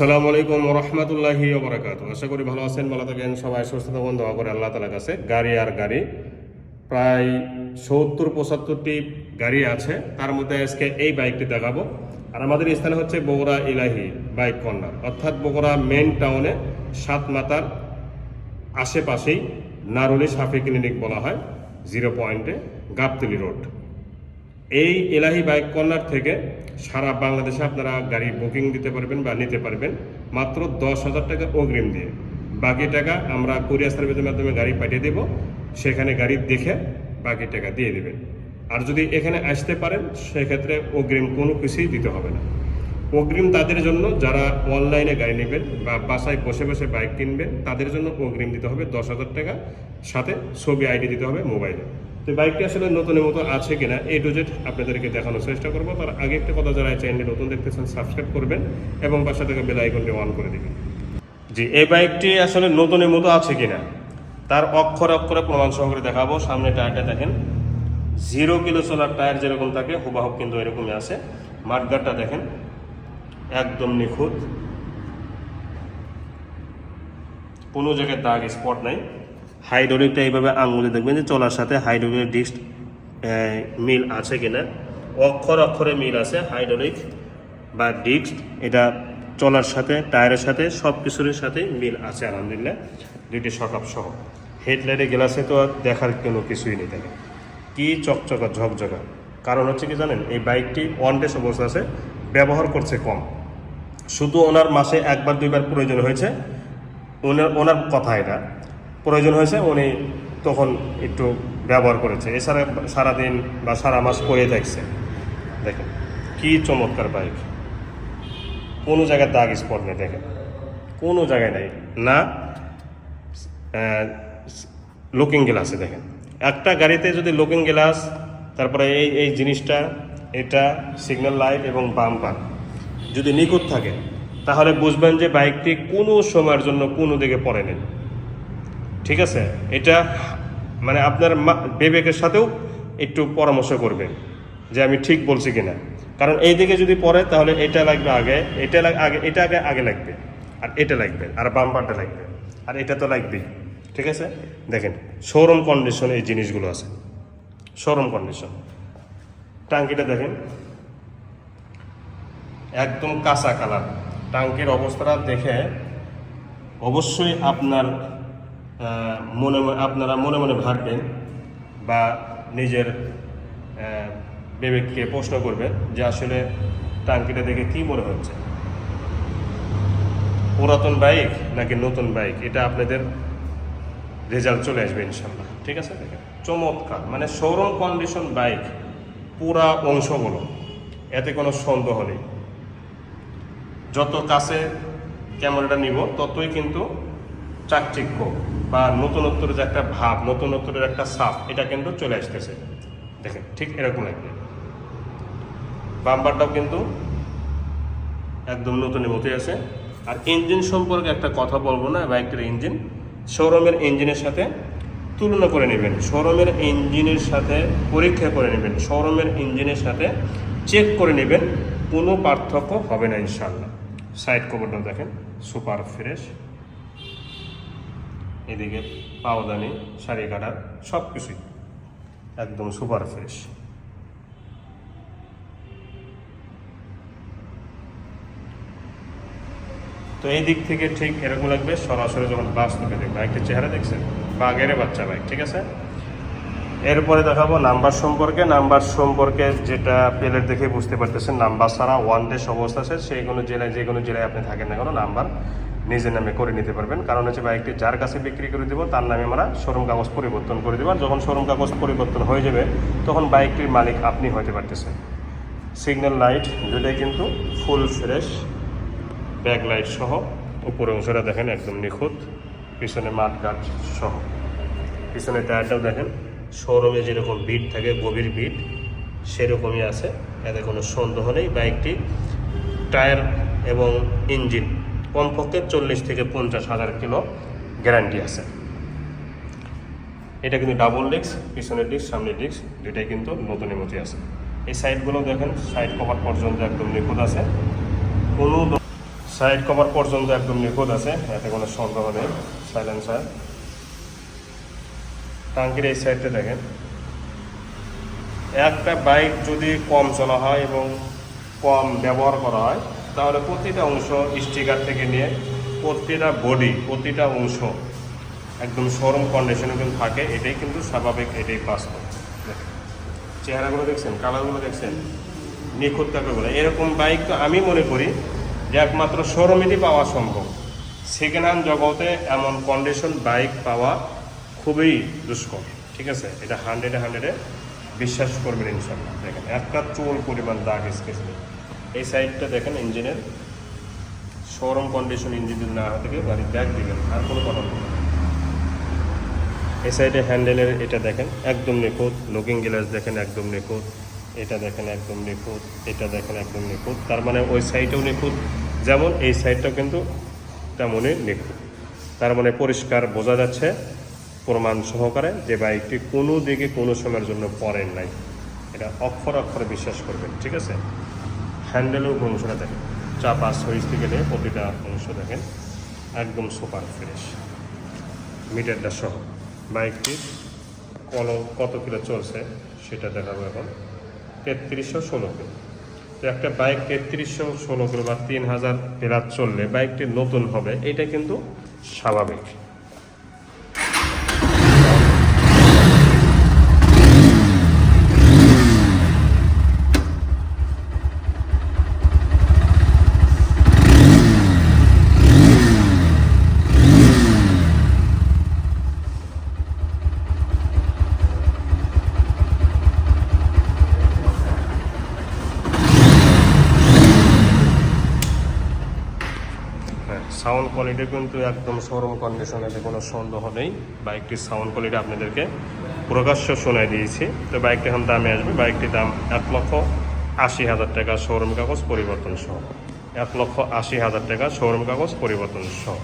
আসসালামু আলাইকুম রহমতুল্লাহি ওবরাকাত আশা করি ভালো আছেন, ভালো থাকেন, সবাই সুস্থ থাকুন, দোয়া করে আল্লাহ তালার কাছে। গাড়ি আর গাড়ি, প্রায় সত্তর পঁচাত্তরটি গাড়ি আছে। তার মধ্যে আজকে এই বাইকটি দেখাবো। আর আমাদের স্থানে হচ্ছে বগুড়া ইলাহি বাইক কর্নার। অর্থাৎ বগুড়া মেন টাউনে সাত মাতার আশেপাশেই নারুলি সাফি ক্লিনিক বলা হয়, জিরো পয়েন্টে গাবতলি রোড। এই এলাহি বাইক কর্নার থেকে সারা বাংলাদেশে আপনারা গাড়ি বুকিং দিতে পারবেন বা নিতে পারবেন। মাত্র দশ হাজার টাকা অগ্রিম দিয়ে। বাকি টাকা আমরা কুরিয়ার সার্ভিসের মাধ্যমে গাড়ি পাঠিয়ে দেব। সেখানে গাড়ি দেখে বাকি টাকা দিয়ে দেবেন। আর যদি এখানে আসতে পারেন, সেক্ষেত্রে অগ্রিম কোনো কিছুই দিতে হবে না। অগ্রিম তাদের জন্য যারা অনলাইনে গাড়ি নেবেন বা বাসায় বসে বসে বাইক কিনবেন, তাদের জন্য অগ্রিম দিতে হবে দশ হাজার টাকা। সাথে ছবি আইডি দিতে হবে মোবাইলে। তো বাইকটি আসলে নতুনের মতো আছে কিনা এ টু জেড আপনাদেরকে দেখানোর চেষ্টা করব। তার আগে একটা কথা যারা চ্যানেলে নতুন দেখতেছেন সাবস্ক্রাইব করবেন এবং পাশে থেকে বেল আইকনটি অন করে দেবেন। জি, এই বাইকটি আসলে নতুনের মতো আছে কিনা, তার অক্ষরে অক্ষরে প্রমাণ সহকারে দেখাবো। সামনে টায়ারটা দেখেন জিরো কিলো সোলার টায়ার যেরকম থাকে হুবাহুব কিন্তু এরকমই আছে। মাঠগাটটা দেখেন, একদম নিখুঁত। কোনো জায়গায় দাগ স্পট নাই। হাইড্রোলিকটা এইভাবে আঙুলে দেখবেন যে চলার সাথে হাইড্রোলিক ডিস্ক মিল আছে কিনা। অক্ষর অক্ষরে মিল আছে, হাইড্রোলিক বা ডিস্ক। এটা চলার সাথে, টায়ারের সাথে সব কিছুর সাথে মিল আছে, আলহামদুলিল্লাহ। দুইটি সকাপ সহ। হেডলাইটে গ্লাসে তো আর দেখার কোনো কিছুই নেই থাকে কি চকচকা, ঝকঝকা। কারণ হচ্ছে কি জানেন, এই বাইকটি ওয়ান ডেস অবস্থা আছে, ব্যবহার করছে কম। শুধু ওনার মাসে একবার, দুইবার প্রয়োজন হয়েছে। ওনার ওনার কথা এটা। প্রয়োজন হয়েছে, উনি তখন একটু ব্যবহার করেছে। এছাড়া সারাদিন বা সারা মাস পরে থাকছে। দেখেন, কি চমৎকার বাইক কোনো জায়গায় দাগ স্পট নেই, দেখেন। কোনো জায়গায় নেই। না লুকিং গ্লাসে দেখেন। একটা গাড়িতে যদি লুকিং গ্লাস তারপরে এই এই জিনিসটা, এটা সিগন্যাল লাইট এবং বাম্পার যদি নিখুঁত থাকে, তাহলে বুঝবেন যে বাইকটি কোনো সময়ের জন্য কোনো দিকে পড়ে নেই ঠিক আছে? এটা মানে আপনার বিবেকের সাথেও একটু পরামর্শ করবেন যে আমি ঠিক বলছি কিনা। কারণ এই দিকে যদি পড়ে, তাহলে এটা লাগবে আগে, এটা আগে এটা আগে আগে লাগবে। আর এটা লাগবে, আর বাম্পারটা লাগবে। আর এটা তো লাগবেই, ঠিক আছে? দেখেন শোরুম কন্ডিশন এই জিনিসগুলো আছে। শোরুম কন্ডিশন টাঙ্কিটা দেখেন। একদম কাঁচা কালার টাঙ্কির অবস্থাটা দেখে অবশ্যই আপনার মনে আপনারা মনে মনে ভাববেন বা নিজের বিবেককে প্রশ্ন করবেন যে আসলে টাঙ্কিটা দেখে কি মনে হচ্ছে? পুরাতন বাইক নাকি নতুন বাইক? এটা আপনাদের রেজাল্ট চলে আসবে ইনশাল্লাহ ঠিক আছে? চমৎকার। মানে শোরুম কন্ডিশন বাইক, পুরা অংশগুলো, এতে কোনো সন্দেহ নেই। যত কাছে ক্যামেরাটা নিব, ততই কিন্তু চাকচিক্য বা নতুনত্বের যে একটা ভাব, নতুনত্বের একটা সাপ এটা কিন্তু চলে আসতেছে। দেখেন, ঠিক এরকম লাগবে। বাম্পারটাও কিন্তু একদম নতুনের মতোই আছে। আর ইঞ্জিন সম্পর্কে একটা কথা বলব না বাইকটির ইঞ্জিন। শোরুমের ইঞ্জিনের সাথে তুলনা করে নেবেন। শোরুমের ইঞ্জিনের সাথে পরীক্ষা করে নেবেন। শোরুমের ইঞ্জিনের সাথে চেক করে নেবেন। কোনো পার্থক্য হবে না ইনশাল্লাহ সাইড কভারটা দেখেন, সুপার ফ্রেশ। এদিকে পাওদানি, শাড়ি কাটার সব কিছুই একদম সুপার ফ্রেশ। তো এই দিক থেকে ঠিক এরকম লাগবে, সরাসরি যখন বাস্তবে দেখবে। বাইকটির চেহারা দেখছেন? বাঘের বাচ্চা বাইক ঠিক আছে? এরপরে দেখাবো নাম্বার সম্পর্কে। নাম্বার সম্পর্কে যেটা প্লেট দেখে বুঝতে পারতেছেন, নাম্বার ছাড়া ওয়ান ডে অবস্থা আছে। সেই কোনো জেলায়, যে কোনো জেলায় আপনি থাকেন না কোনো, নাম্বার নিজের নামে করে নিতে পারবেন। কারণ হচ্ছে বাইকটি যার কাছে বিক্রি করে দেবো, তার নামে আমরা শোরুম কাগজ পরিবর্তন করে দেবো। আর যখন শোরুম কাগজ পরিবর্তন হয়ে যাবে, তখন বাইকটির মালিক আপনি হতে পারতেছেন। সিগন্যাল লাইট দুটাই কিন্তু ফুল ফ্রেশ ব্যাক লাইট সহ। উপরে অংশটা দেখেন একদম নিখুঁত, পিছনে মাঠ গাছ সহ। পিছনে টায়ারটাও দেখেন শোরুমে যেরকম বিট থাকে, গভীর বিট সেরকমই আছে। এতে কোনো সন্দেহ নেই, বাইকটি টায়ার এবং ইঞ্জিন কমপক্ষে চল্লিশ থেকে পঞ্চাশ হাজার কিলো গ্যারান্টি আছে। এটা কিন্তু ডাবল ডিস্ক পিছনের ডিস্ক সামনের ডিস্ক দুইটাই কিন্তু নতুনের মতোই আছে। এই সাইডগুলো দেখেন সাইড কভার পর্যন্ত একদম নিখুঁত আছে। কোনো সাইড কভার পর্যন্ত একদম নিখুঁত আছে, এতে কোনো সন্দেহ নেই সাইলেন্সার টাঙ্কির এই সাইডটা দেখেন। একটা বাইক যদি কম চলা হয় এবং কম ব্যবহার করা হয় তাহলে প্রতিটা অংশ স্টিকার থেকে নিয়ে প্রতিটা বডি প্রতিটা অংশ একদম শোরুম কন্ডিশনে কিন্তু থাকে, এটাই কিন্তু স্বাভাবিক, এটাই বাস্তব। দেখেন। চেহারাগুলো দেখছেন কালারগুলো দেখছেন, নিখুঁত কাপড়গুলো এরকম বাইক তো আমি মনে করি যে একমাত্র শোরুমেরই পাওয়া সম্ভব। সেকেন্ড হ্যান্ড জগতে এমন কন্ডিশন বাইক পাওয়া খুবই দুষ্কর, ঠিক আছে? এটা হান্ড্রেডে হান্ড্রেডে বিশ্বাস করবেন ইনশাল্লাহ দেখেন, একটা চুল পরিমাণ দাগ স্কেচ নেই এই সাইডটা দেখেন ইঞ্জিনের শোরুম কন্ডিশন ইঞ্জিন যদি না থেকে গাড়ি ব্যাগ দিবেন আর কোনো কথা বলবেন না। এই সাইডে হ্যান্ডেলের এটা দেখেন, একদম নিখুঁত। লুকিং গ্লাস দেখেন, একদম নিখুঁত। এটা দেখেন, একদম নিখুঁত। এটা দেখেন, একদম নিখুঁত। তার মানে ওই সাইডেও নিখুঁত। যেমন এই সাইডটাও কিন্তু তেমনই নিখুঁত। তার মানে পরিষ্কার বোঝা যাচ্ছে প্রমাণ সহকারে যে বাইকটি কোনো দিকে কোনো সময়ের জন্য পড়েন নাই। এটা অক্ষর অক্ষরে বিশ্বাস করবেন, ঠিক আছে? হ্যান্ডেলেও অংশটা দেখেন। চাপা সুইচ থেকে নিয়ে প্রতিটা অংশ দেখেন। একদম সুপার ফ্রেশ। মিটারটা সহ। বাইকটির কল কত কিলো চলছে সেটা দেখাবো এখন। তেত্রিশশো ষোলো কিলো। তো একটা বাইক তেত্রিশশো ষোলো কিলো বা তিন হাজার প্লাস চললে বাইকটি নতুন হবে, এটা কিন্তু স্বাভাবিক হ্যাঁ সাউন্ড কোয়ালিটি কিন্তু একদম শোরুম কন্ডিশনেতে কোনো সন্দেহ নেই। বাইকটির সাউন্ড কোয়ালিটি আপনাদেরকে প্রকাশ্য শোনাই দিয়েছি। তো বাইকটি এখন দামে আসবে। বাইকটির দাম এক লক্ষ আশি হাজার টাকা, শোরুম কাগজ পরিবর্তন সহ। এক লক্ষ আশি হাজার টাকা, শোরুম কাগজ পরিবর্তন সহ।